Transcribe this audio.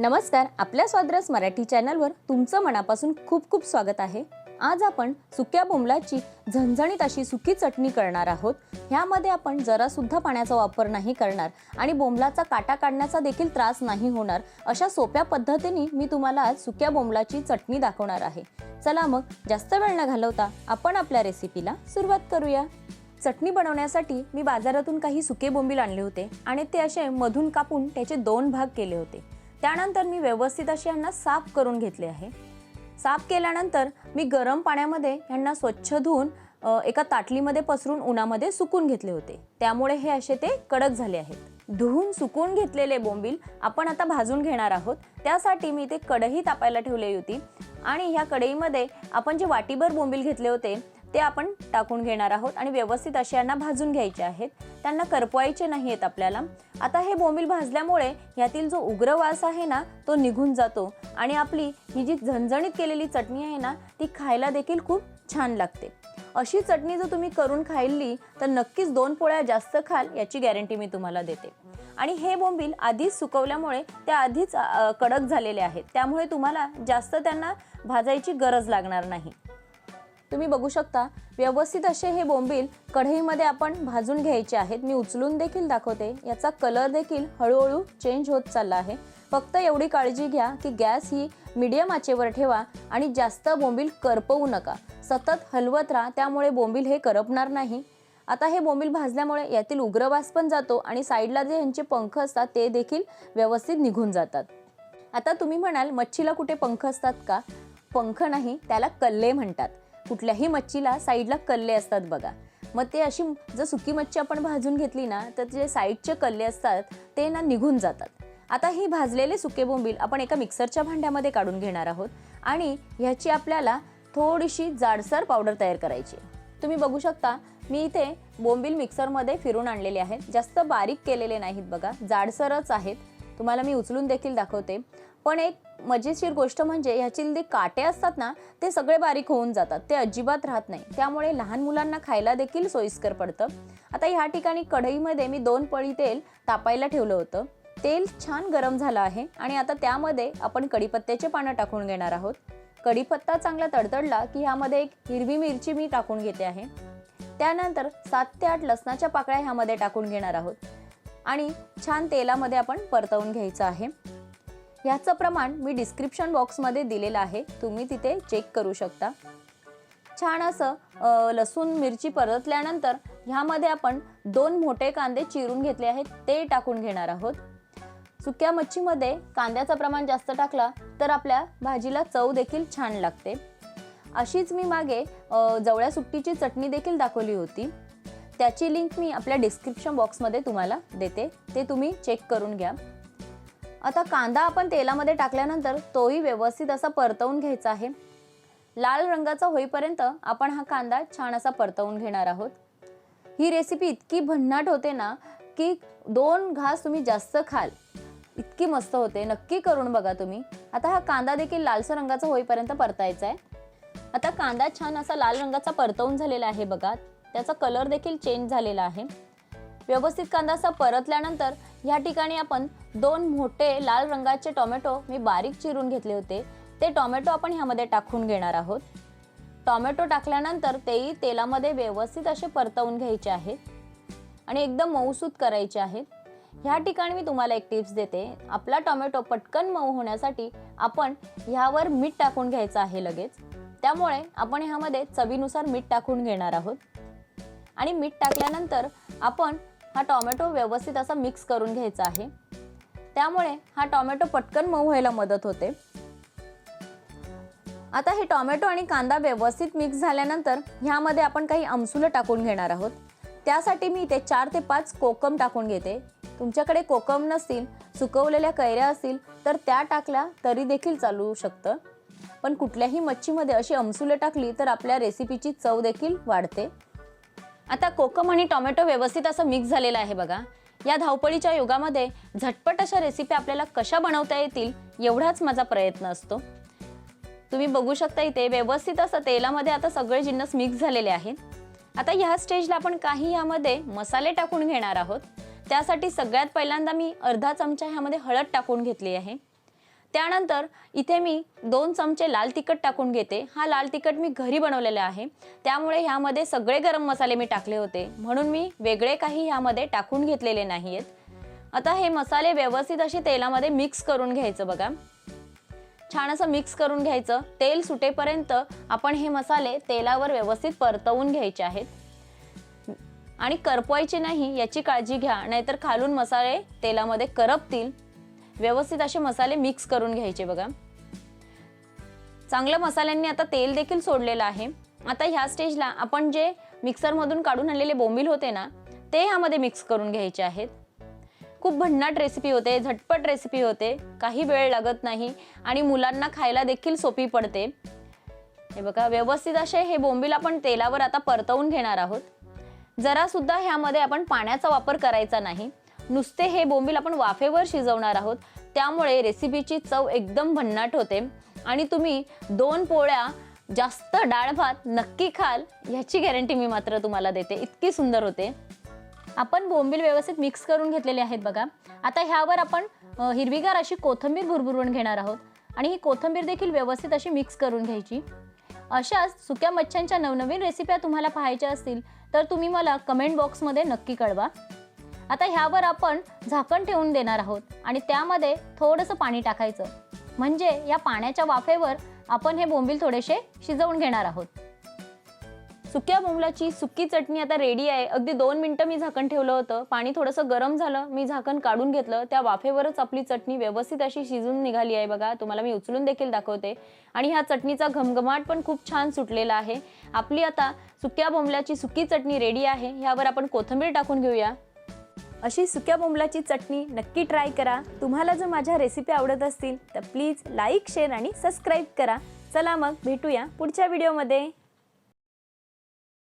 नमस्कार आपल्या स्वाद्रस मराठी चॅनलवर तुमचं मनापासून खूप खूप स्वागत आहे. आज आपण सुक्या बोंबलाची झणझणीत अशी सुकी चटणी करणार आहोत. ह्यामध्ये आपण जरासुद्धा पाण्याचा वापर नाही करणार आणि बोंबलाचा काटा काढण्याचा देखील त्रास नाही होणार अशा सोप्या पद्धतीने मी तुम्हाला आज सुक्या बोंबलाची चटणी दाखवणार आहे. चला मग जास्त वेळ न घालवता आपण आपल्या रेसिपीला सुरुवात करूया. चटणी बनवण्यासाठी मी बाजारातून काही सुके बोंबील आणले होते आणि ते असे मधून कापून त्याचे दोन भाग केले होते. त्यानंतर मी व्यवस्थित असे यांना साफ करून घेतले आहे. साफ केल्यानंतर मी गरम पाण्यामध्ये यांना स्वच्छ धुवून एका ताटलीमध्ये पसरून उन्हामध्ये सुकून घेतले होते. त्यामुळे हे असे ते कडक झाले आहेत. धुवून सुकून घेतलेले बोंबील आपण आता भाजून घेणार आहोत. त्यासाठी मी ते कढई तापायला ठेवली होती. आणि ह्या कढईमध्ये आपण जे वाटीभर बोंबील घेतले होते ते आपण टाकून घेणार आहोत आणि व्यवस्थित असे यांना भाजून घ्यायचे आहेत. त्यांना करपवायचे नाही आहेत आपल्याला. आता हे बोंबील भाजल्यामुळे यातील जो उग्र वास आहे ना तो निघून जातो. आणि आपली ही जी झणझणीत केलेली चटणी आहे ना ती खायला देखील खूप छान लागते. अशी चटणी जर तुम्ही करून खाल्ली तर नक्कीच दोन पोळ्या जास्त खाल याची गॅरंटी मी तुम्हाला देते. आणि हे बोंबील आधीच सुकवल्यामुळे ते आधीच कडक झालेले आहेत. त्यामुळे तुम्हाला जास्त त्यांना भाजायची गरज लागणार नाही. तुम्ही बघू शकता व्यवस्थित असे हे बोंबील कढईमध्ये आपण भाजून घ्यायचे आहेत. मी उचलून देखील दाखवते. याचा कलर देखील हळूहळू चेंज होत चालला आहे. फक्त एवढी काळजी घ्या की गॅस ही मीडियम आचेवर ठेवा आणि जास्त बोंबील करपवू नका. सतत हलवत राहा त्यामुळे बोंबील हे करपणार नाही. आता हे बोंबील भाजल्यामुळे यातील उग्रवास पण जातो आणि साईडला जे यांचे पंख असतात ते देखील व्यवस्थित निघून जातात. आता तुम्ही म्हणाल मच्छीला कुठे पंख असतात का? पंख नाही त्याला कल्ले म्हणतात. कुठल्याही मच्छीला साईडला कल्ले असतात बघा. मग ते अशी जर सुकी मच्छी आपण भाजून घेतली ना तर जे साईडचे कल्ले असतात ते ना निघून जातात. आता ही भाजलेले सुके बोंबील आपण एका मिक्सरच्या भांड्यामध्ये काढून घेणार आहोत आणि ह्याची आपल्याला थोडीशी जाडसर पावडर तयार करायची तुम्ही बघू शकता मी इथे बोंबील मिक्सरमध्ये फिरून आणलेले आहेत. जास्त बारीक केलेले नाहीत बघा जाडसरच आहेत. तुम्हाला मी उचलून देखील दाखवते. पण एक मजेशीर गोष्ट म्हणजे ह्याचे जे काटे असतात ना ते सगळे बारीक होऊन जातात. ते अजिबात राहत नाही. त्यामुळे लहान मुलांना खायला देखील सोयीस्कर पडतं. आता ह्या ठिकाणी कढईमध्ये मी दोन पळी तेल तापायला ठेवलं होतं. तेल छान गरम झालं आहे आणि आता त्यामध्ये आपण कढीपत्त्याचे पानं टाकून घेणार आहोत. कढीपत्ता चांगला तडतडला की ह्यामध्ये एक हिरवी मिरची मी टाकून घेते आहे. त्यानंतर सात ते आठ लसणाच्या पाकळ्या ह्यामध्ये टाकून घेणार आहोत. आणि छान तेलामध्ये आपण परतवून घ्यायचं आहे. ह्याचं प्रमाण मी डिस्क्रिप्शन बॉक्समध्ये दिलेलं आहे. तुम्ही तिथे चेक करू शकता. छान असं लसूण मिरची परतल्यानंतर ह्यामध्ये आपण दोन मोठे कांदे चिरून घेतले आहेत. ते टाकून घेणार आहोत. सुक्या मच्छीमध्ये कांद्याचं प्रमाण जास्त टाकला तर आपल्या भाजीला चव देखील छान लागते. अशीच मी मागे जवळ्या सुट्टीची चटणी देखील दाखवली होती. त्याची लिंक मी आपल्या डिस्क्रिप्शन बॉक्समध्ये तुम्हाला देते. ते तुम्ही चेक करून घ्या. आता कांदा आपण तेलामध्ये टाकल्यानंतर तोही व्यवस्थित असा परतवून घ्यायचा आहे. लाल रंगाचा होईपर्यंत आपण हा कांदा छान असा परतवून घेणार आहोत. ही रेसिपी इतकी भन्नाट होते ना की दोन घास तुम्ही जास्त खाल. इतकी मस्त होते. नक्की करून बघा तुम्ही. आता हा कांदा देखील लालसर रंगाचा होईपर्यंत परतायचा आहे. आता कांदा छान असा लाल रंगाचा परतवून झालेला आहे बघा. त्याचा कलर देखील चेंज झालेला आहे. व्यवस्थित कांदा असा परतल्यानंतर ह्या ठिकाणी आपण दोन मोठे लाल रंगाचे टोमॅटो मी बारीक चिरून घेतले होते. ते टोमॅटो आपण ह्यामध्ये टाकून घेणार आहोत. टोमॅटो टाकल्यानंतर तेही तेलामध्ये व्यवस्थित असे परतवून घ्यायचे आहेत आणि एकदम मऊसूत करायचे आहेत ह्या ठिकाणी मी तुम्हाला एक टिप्स देते. आपला टोमॅटो पटकन मऊ होण्यासाठी आपण ह्यावर मीठ टाकून घ्यायचं आहे लगेच. त्यामुळे आपण ह्यामध्ये चवीनुसार मीठ टाकून घेणार आहोत. आणि मीठ टाकल्यानंतर आपण हा टोमॅटो व्यवस्थित असा मिक्स करून घ्यायचा आहे. त्यामुळे हा टोमॅटो पटकन मऊ व्हायला मदत होते. आता हे टोमॅटो आणि कांदा व्यवस्थित मिक्स झाल्यानंतर ह्यामध्ये आपण काही आमसुलं टाकून घेणार आहोत. त्यासाठी मी इथे चार ते पाच कोकम टाकून घेते. तुमच्याकडे कोकम नसतील सुकवलेल्या कैऱ्या असतील तर त्या टाकल्या तरी देखील चालू शकतं. पण कुठल्याही मच्छीमध्ये अशी आमसुलं टाकली तर आपल्या रेसिपीची चव देखील वाढते. आता कोकम आणि टोमॅटो व्यवस्थित असं मिक्स झालेलं आहे बघा. या धावपळीच्या युगामध्ये झटपट अशा रेसिपी आपल्याला कशा बनवता येतील एवढाच माझा प्रयत्न असतो. तुम्ही बघू शकता इथे व्यवस्थित असं तेलामध्ये आता सगळे जिन्नस मिक्स झालेले आहेत. आता ह्या स्टेजला आपण काही यामध्ये मसाले टाकून घेणार आहोत. त्यासाठी सगळ्यात पहिल्यांदा मी अर्धा चमचा ह्यामध्ये हळद टाकून घेतली आहे. त्यानंतर इथे मी दोन चमचे लाल तिखट टाकून घेते. हा लाल तिखट मी घरी बनवलेला आहे. त्यामुळे ह्यामध्ये सगळे गरम मसाले मी टाकले होते. म्हणून मी वेगळे काही ह्यामध्ये टाकून घेतलेले नाही आहेत आता हे मसाले व्यवस्थित असे तेलामध्ये मिक्स करून घ्यायचं बघा. छान असं मिक्स करून घ्यायचं. तेल सुटेपर्यंत आपण हे मसाले तेलावर व्यवस्थित परतवून घ्यायचे आहेत. आणि करपवायचे नाही याची काळजी घ्या. नाहीतर खालून मसाले तेलामध्ये करपतील. व्यवस्थित असे मसाले मिक्स करून घ्यायचे बघा. चांगल्या मसाल्यांनी आता तेल देखील सोडलेलं आहे. आता ह्या स्टेजला आपण जे मिक्सरमधून काढून आणलेले बोंबील होते ना ते ह्यामध्ये मिक्स करून घ्यायचे आहेत. खूप भन्नाट रेसिपी होते झटपट रेसिपी होते काही वेळ लागत नाही आणि मुलांना खायला देखील सोपी पडते. हे बघा व्यवस्थित असे हे बोंबील आपण तेलावर आता परतवून घेणार आहोत. जरासुद्धा ह्यामध्ये आपण पाण्याचा वापर करायचा नाही. नुसते हे बोंबील आपण वाफेवर शिजवणार आहोत. त्यामुळे रेसिपीची चव एकदम भन्नाट होते. आणि तुम्ही दोन पोळ्या जास्त डाळ भात नक्की खाल ह्याची गॅरंटी मी मात्र तुम्हाला देते. इतकी सुंदर होते. आपण बोंबील व्यवस्थित मिक्स करून घेतलेले आहेत बघा. आता ह्यावर आपण हिरवीगार अशी कोथिंबीर भुरभुरून घेणार आहोत. आणि ही कोथिंबीर देखील व्यवस्थित अशी मिक्स करून घ्यायची. अशाच सुक्या मच्छ्यांच्या नवनवीन रेसिप्या तुम्हाला पाहायच्या असतील तर तुम्ही मला कमेंट बॉक्समध्ये नक्की कळवा. आता ह्यावर आपण झाकण ठेवून देणार आहोत आणि त्यामध्ये थोडंसं पाणी टाकायचं. म्हणजे या पाण्याच्या वाफेवर आपण हे बोंबील थोडेसे शिजवून घेणार आहोत. सुक्या बोंबलाची सुकी चटणी आता रेडी आहे. अगदी दोन मिनटं मी झाकण ठेवलं होतं. पाणी थोडंसं गरम झालं. मी झाकण काढून घेतलं. त्या वाफेवरच आपली चटणी व्यवस्थित अशी शिजून निघाली आहे बघा. तुम्हाला मी उचलून देखील दाखवते. आणि ह्या चटणीचा घमघमाट पण खूप छान सुटलेला आहे. आपली आता सुक्या बोंबल्याची सुकी चटणी रेडी आहे. ह्यावर आपण कोथिंबीर टाकून घेऊया. अशी सुक्या बोंबलाची चटणी नक्की ट्राय करा. तुम्हाला जर माझ्या रेसिपी आवडत असतील तर प्लीज लाईक शेअर आणि सबस्क्राईब करा. चला मग भेटूया पुढच्या व्हिडिओमध्ये